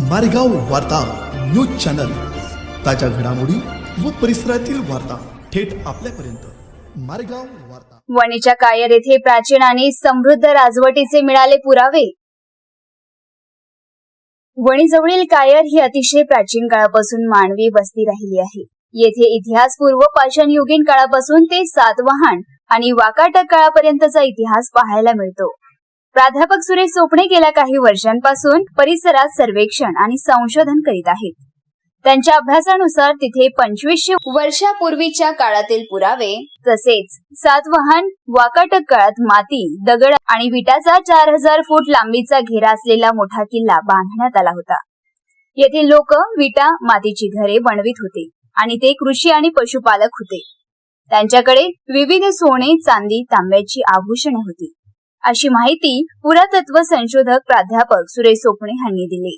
मारेगाव वार्ता news channel. ताज्या घडामोडी व परिसरातील वार्ता थेट आपल्यापर्यंत. मारेगाव वार्ता. वणीच्या कायर येथे प्राचीन आणि समृद्ध राजवटीचे मिळाले पुरावे. वणीजवळील कायर ही अतिशय प्राचीन काळापासून मानवी वस्ती राहिली आहे. येथे इतिहास पूर्व पाषाण युगीन काळापासून ते सातवाहन आणि वाकाटक काळापर्यंतचा इतिहास पाहायला मिळतो. प्राध्यापक सुरेश चोपणे गेल्या काही वर्षांपासून परिसरात सर्वेक्षण आणि संशोधन करीत आहेत. त्यांच्या अभ्यासानुसार तिथे पंचवीसशे वर्षापूर्वीच्या काळातील पुरावे तसेच सातवाहन वाकाटक काळात माती दगड आणि विटाचा चार हजार फूट लांबीचा घेरा असलेला मोठा किल्ला बांधण्यात आला होता. येथील लोक विटा मातीची घरे बनवित होते आणि ते कृषी आणि पशुपालक होते. त्यांच्याकडे विविध सोने चांदी तांब्याची आभूषणे होती. अशी माहिती पुरातत्व संशोधक प्राध्यापक सुरेश सोपणे यांनी दिली.